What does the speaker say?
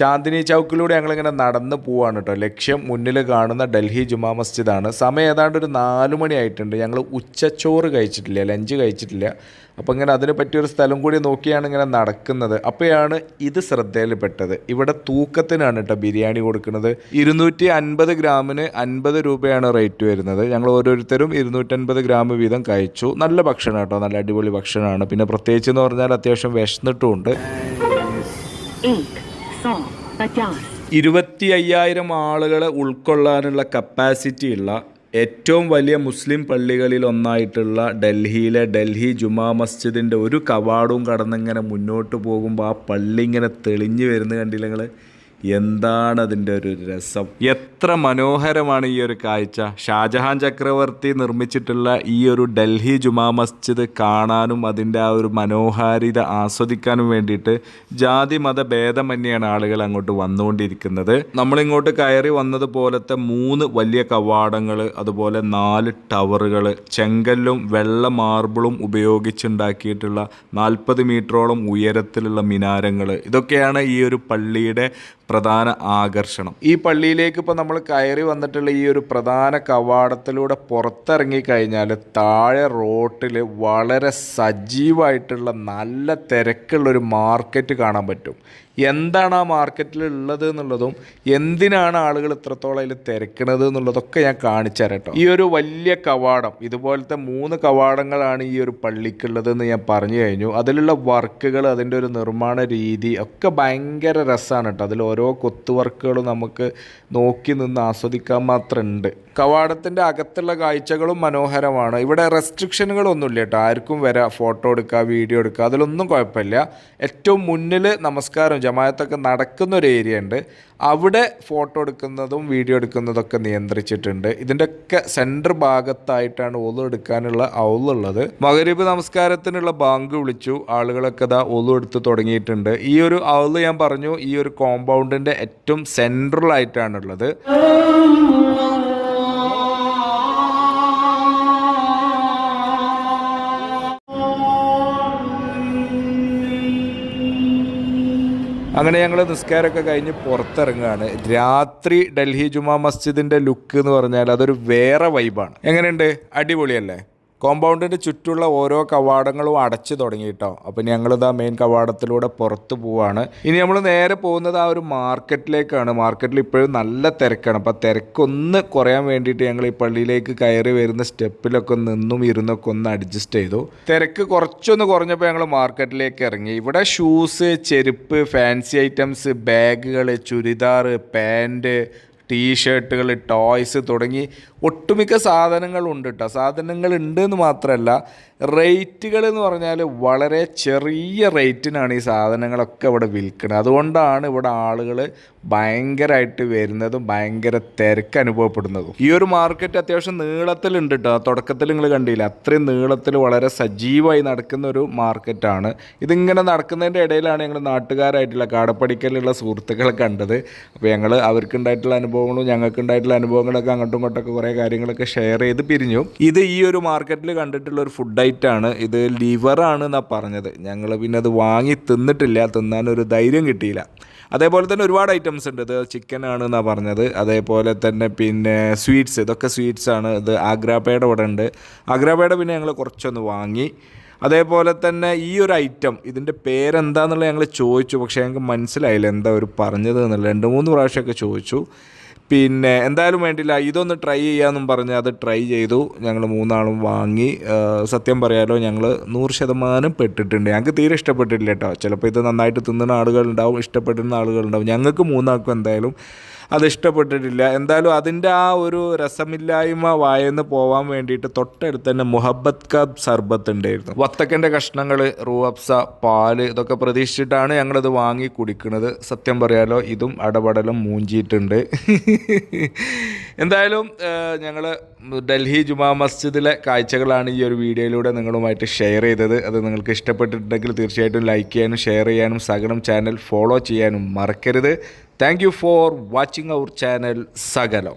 ചാന്ദിനി ചൗക്കിലൂടെ ഞങ്ങളിങ്ങനെ നടന്ന് പോവാണ് കേട്ടോ. ലക്ഷ്യം മുന്നിൽ കാണുന്ന ഡൽഹി ജുമാ മസ്ജിദാണ്. സമയം ഏതാണ്ട് ഒരു നാല് മണിയായിട്ടുണ്ട് ഞങ്ങൾ ഉച്ചച്ചോറ് കഴിച്ചിട്ടില്ല ലഞ്ച് കഴിച്ചിട്ടില്ല. അപ്പോൾ ഇങ്ങനെ അതിന് പറ്റിയൊരു സ്ഥലം കൂടി നോക്കിയാണ് ഇങ്ങനെ നടക്കുന്നത്. അപ്പോഴാണ് ഇത് ശ്രദ്ധയിൽപ്പെട്ടത്. ഇവിടെ തൂക്കത്തിനാണ് കേട്ടോ ബിരിയാണി കൊടുക്കുന്നത്. ഇരുന്നൂറ്റി അൻപത് ഗ്രാമിന് അൻപത് രൂപയാണ് റേറ്റ് വരുന്നത്. ഞങ്ങൾ ഓരോരുത്തരും ഇരുന്നൂറ്റൻപത് ഗ്രാം വീതം കഴിച്ചു. നല്ല ഭക്ഷണം കേട്ടോ. നല്ല അടിപൊളി ഭക്ഷണമാണ് പിന്നെ പ്രത്യേകിച്ച് എന്ന് പറഞ്ഞാൽ അത്യാവശ്യം വിശന്നിട്ടുമുണ്ട് ഇരുപത്തി അയ്യായിരം ആളുകളെ ഉൾക്കൊള്ളാനുള്ള കപ്പാസിറ്റി ഉള്ള ഏറ്റവും വലിയ മുസ്ലിം പള്ളികളിൽ ഒന്നായിട്ടുള്ള ഡൽഹിയിലെ ഡൽഹി ജുമാ മസ്ജിദിന്റെ ഒരു കവാടവും കടന്നിങ്ങനെ മുന്നോട്ട് പോകുമ്പോൾ ആ പള്ളി ഇങ്ങനെ തെളിഞ്ഞു വരുന്നത് കണ്ടില്ല നിങ്ങൾ എന്താണ് അതിന്റെ ഒരു രസം? എത്ര മനോഹരമാണ് ഈ ഒരു കാഴ്ച. ഷാജഹാൻ ചക്രവർത്തി നിർമ്മിച്ചിട്ടുള്ള ഈ ഒരു ഡൽഹി ജുമാ മസ്ജിദ് കാണാനും അതിന്റെ ആ ഒരു മനോഹാരിത ആസ്വദിക്കാനും വേണ്ടിയിട്ട് ജാതി മത ഭേദമന്യാണ് ആളുകൾ അങ്ങോട്ട് വന്നുകൊണ്ടിരിക്കുന്നത്. നമ്മളിങ്ങോട്ട് കയറി വന്നതുപോലത്തെ മൂന്ന് വലിയ കവാടങ്ങൾ അതുപോലെ നാല് ടവറുകൾ ചെങ്കല്ലും വെള്ള മാർബിളും ഉപയോഗിച്ചുണ്ടാക്കിയിട്ടുള്ള നാൽപ്പത് മീറ്ററോളം ഉയരത്തിലുള്ള മിനാരങ്ങൾ. ഇതൊക്കെയാണ് ഈ ഒരു പള്ളിയുടെ പ്രധാന ആകർഷണം. ഈ പള്ളിയിലേക്ക് ഇപ്പോൾ നമ്മൾ കയറി വന്നിട്ടുള്ള ഈ ഒരു പ്രധാന കവാടത്തിലൂടെ പുറത്തിറങ്ങി കഴിഞ്ഞാൽ താഴെ റോട്ടിൽ വളരെ സജീവമായിട്ടുള്ള നല്ല തിരക്കുള്ള ഒരു മാർക്കറ്റ് കാണാൻ പറ്റും. എന്താണ് ആ മാർക്കറ്റിൽ ഉള്ളത് എന്നുള്ളതും എന്തിനാണ് ആളുകൾ ഇത്രത്തോളം അതിൽ തിരക്കണത് എന്നുള്ളതൊക്കെ ഞാൻ കാണിച്ചു തരാം കേട്ടോ. ഈ ഒരു വലിയ കവാടം ഇതുപോലത്തെ മൂന്ന് കവാടങ്ങളാണ് ഈ ഒരു പള്ളിക്കുള്ളതെന്ന് ഞാൻ പറഞ്ഞു കഴിഞ്ഞു. അതിലുള്ള വർക്കുകൾ അതിന്റെ ഒരു നിർമ്മാണ രീതി ഒക്കെ ഭയങ്കര രസമാണ് കേട്ടോ. അതിൽ ഓരോ കൊത്തു വർക്കുകളും നമുക്ക് നോക്കി നിന്ന് ആസ്വദിക്കാൻ മാത്രമുണ്ട്. കവാടത്തിന്റെ അകത്തുള്ള കാഴ്ചകളും മനോഹരമാണ്. ഇവിടെ റെസ്ട്രിക്ഷനുകളൊന്നുമില്ല കേട്ടോ. ആർക്കും വരാം ഫോട്ടോ എടുക്കുക വീഡിയോ എടുക്കുക അതിലൊന്നും കുഴപ്പമില്ല. ഏറ്റവും മുന്നിൽ നമസ്കാരം ജമായത്തൊക്കെ നടക്കുന്ന ഒരു ഏരിയ ഉണ്ട്. അവിടെ ഫോട്ടോ എടുക്കുന്നതും വീഡിയോ എടുക്കുന്നതൊക്കെ നിയന്ത്രിച്ചിട്ടുണ്ട്. ഇതിന്റെയൊക്കെ സെന്റർ ഭാഗത്തായിട്ടാണ് ഒതു എടുക്കാനുള്ള ഔളുള്ളത് മകരീബ് നമസ്കാരത്തിനുള്ള ബാങ്ക് വിളിച്ചു. ആളുകളൊക്കെ ഇതാ ഒതു എടുത്ത് തുടങ്ങിയിട്ടുണ്ട്. ഈ ഒരു ഔൾ ഞാൻ പറഞ്ഞു ഈ ഒരു കോമ്പൗണ്ടിന്റെ ഏറ്റവും സെൻട്രലായിട്ടാണുള്ളത് അങ്ങനെ ഞങ്ങൾ നിസ്കാരമൊക്കെ കഴിഞ്ഞ് പുറത്തിറങ്ങുകയാണ്. രാത്രി ഡൽഹി ജുമാ മസ്ജിദിന്റെ ലുക്ക് എന്ന് പറഞ്ഞാൽ അതൊരു വേറെ വൈബാണ് എങ്ങനെയുണ്ട്? അടിപൊളിയല്ലേ? കോമ്പൗണ്ടിന്റെ ചുറ്റുള്ള ഓരോ കവാടങ്ങളും അടച്ചു തുടങ്ങി കേട്ടോ. അപ്പം ഞങ്ങളിതാ മെയിൻ കവാടത്തിലൂടെ പുറത്തു പോവാണ്. ഇനി നമ്മൾ നേരെ പോകുന്നത് ആ ഒരു മാർക്കറ്റിലേക്കാണ്. മാർക്കറ്റിൽ ഇപ്പോഴും നല്ല തിരക്കാണ്. അപ്പം തിരക്കൊന്ന് കുറയാൻ വേണ്ടിയിട്ട് ഞങ്ങൾ ഈ പള്ളിയിലേക്ക് കയറി വരുന്ന സ്റ്റെപ്പിലൊക്കെ നിന്നും ഇരുന്നൊക്കെ ഒന്ന് അഡ്ജസ്റ്റ് ചെയ്തു. തിരക്ക് കുറച്ചൊന്ന് കുറഞ്ഞപ്പോൾ ഞങ്ങൾ മാർക്കറ്റിലേക്ക് ഇറങ്ങി. ഇവിടെ ഷൂസ് ചെരുപ്പ് ഫാൻസി ഐറ്റംസ് ബാഗുകൾ ചുരിദാർ പാന്റ് ടീഷർട്ടുകൾ ടോയ്സ് തുടങ്ങി ഒട്ടുമിക്ക സാധനങ്ങളുണ്ട് കേട്ടോ സാധനങ്ങൾ ഉണ്ട് എന്ന് മാത്രമല്ല റേറ്റുകൾ എന്ന് പറഞ്ഞാൽ വളരെ ചെറിയ റേറ്റിനാണ് ഈ സാധനങ്ങളൊക്കെ ഇവിടെ വിൽക്കുന്നത് അതുകൊണ്ടാണ് ഇവിടെ ആളുകൾ ഭയങ്കരമായിട്ട് വരുന്നതും ഭയങ്കര തിരക്ക് അനുഭവപ്പെടുന്നതും. ഈ ഒരു മാർക്കറ്റ് അത്യാവശ്യം നീളത്തിലുണ്ട് കേട്ടോ തുടക്കത്തിൽ നിങ്ങൾ കണ്ടില്ല അത്രയും നീളത്തിൽ വളരെ സജീവമായി നടക്കുന്ന ഒരു മാർക്കറ്റാണ്. ഇതിങ്ങനെ നടക്കുന്നതിന്റെ ഇടയിലാണ് ഞങ്ങൾ നാട്ടുകാരായിട്ടുള്ള കാടപ്പടിക്കലുള്ള സുഹൃത്തുക്കളെ കണ്ടത്. അപ്പോൾ ഞങ്ങൾ അവർക്കുണ്ടായിട്ടുള്ള അനുഭവങ്ങളും ഞങ്ങൾക്കുണ്ടായിട്ടുള്ള അനുഭവങ്ങളൊക്കെ അങ്ങോട്ടും ഇങ്ങോട്ടൊക്കെ കുറേ കാര്യങ്ങളൊക്കെ ഷെയർ ചെയ്ത് പിരിഞ്ഞു. ഇത് ഈ ഒരു മാർക്കറ്റിൽ കണ്ടിട്ടുള്ള ഒരു ഫുഡ് ഐറ്റാണ് ഇത് ലിവറാണ് എന്നാണ് പറഞ്ഞത്. ഞങ്ങൾ പിന്നെ അത് വാങ്ങി തിന്നിട്ടില്ല. തിന്നാൻ ഒരു ധൈര്യം കിട്ടിയില്ല. അതേപോലെ തന്നെ ഒരുപാട് ഐറ്റംസ് ഉണ്ട്. ഇത് ചിക്കൻ ആണ് എന്നാണ് പറഞ്ഞത്. അതേപോലെ തന്നെ പിന്നെ സ്വീറ്റ്സ് ഇതൊക്കെ സ്വീറ്റ്സ് ആണ്. ഇത് ആഗ്രാപേട ഇവിടെ ഉണ്ട്. ആഗ്രാപേട പിന്നെ ഞങ്ങൾ കുറച്ചൊന്ന് വാങ്ങി. അതേപോലെ തന്നെ ഈ ഒരു ഐറ്റം ഇതിന്റെ പേരെന്താന്നുള്ളത് ഞങ്ങൾ ചോദിച്ചു. പക്ഷേ ഞങ്ങൾക്ക് മനസ്സിലായില്ല എന്താ ഒരു പറഞ്ഞത് എന്നുള്ള രണ്ട് മൂന്ന് പ്രാവശ്യമൊക്കെ ചോദിച്ചു. പിന്നെ എന്തായാലും വേണ്ടില്ല ഇതൊന്ന് ട്രൈ ചെയ്യാമെന്നും പറഞ്ഞ് അത് ട്രൈ ചെയ്തു. ഞങ്ങൾ മൂന്നാളും വാങ്ങി. സത്യം പറയാലോ ഞങ്ങൾ നൂറ് ശതമാനം പെട്ടിട്ടുണ്ട്. ഞങ്ങൾക്ക് തീരെ ഇഷ്ടപ്പെട്ടിട്ടില്ല കേട്ടോ ചിലപ്പോൾ ഇത് നന്നായിട്ട് തിന്നുന്ന ആളുകളുണ്ടാവും ഇഷ്ടപ്പെടുന്ന ആളുകളുണ്ടാവും. ഞങ്ങൾക്ക് മൂന്നാൾക്കും എന്തായാലും അത് ഇഷ്ടപ്പെട്ടിട്ടില്ല. എന്തായാലും അതിന്റെ ആ ഒരു രസമില്ലായ്മ വായന്ന് പോവാൻ വേണ്ടിയിട്ട് തൊട്ടടുത്ത് തന്നെ മുഹബത്ത് കബ് സർബത്ത് ഉണ്ടായിരുന്നു വത്തക്കന്റെ കഷ്ണങ്ങൾ റൂഅബ്സ പാൽ ഇതൊക്കെ പ്രതീക്ഷിച്ചിട്ടാണ് ഞങ്ങളത് വാങ്ങി കുടിക്കുന്നത്. സത്യം പറയാലോ ഇതും അടപടലും മൂഞ്ചിയിട്ടുണ്ട്. എന്തായാലും ഞങ്ങൾ ഡൽഹി ജുമാ മസ്ജിദിലെ കാഴ്ചകളാണ് ഈ ഒരു വീഡിയോയിലൂടെ നിങ്ങളുമായിട്ട് ഷെയർ ചെയ്തത്. അത് നിങ്ങൾക്ക് ഇഷ്ടപ്പെട്ടിട്ടുണ്ടെങ്കിൽ തീർച്ചയായിട്ടും ലൈക്ക് ചെയ്യാനും ഷെയർ ചെയ്യാനും സകലം ചാനൽ ഫോളോ ചെയ്യാനും മറക്കരുത്. Thank for watching our channel സകലം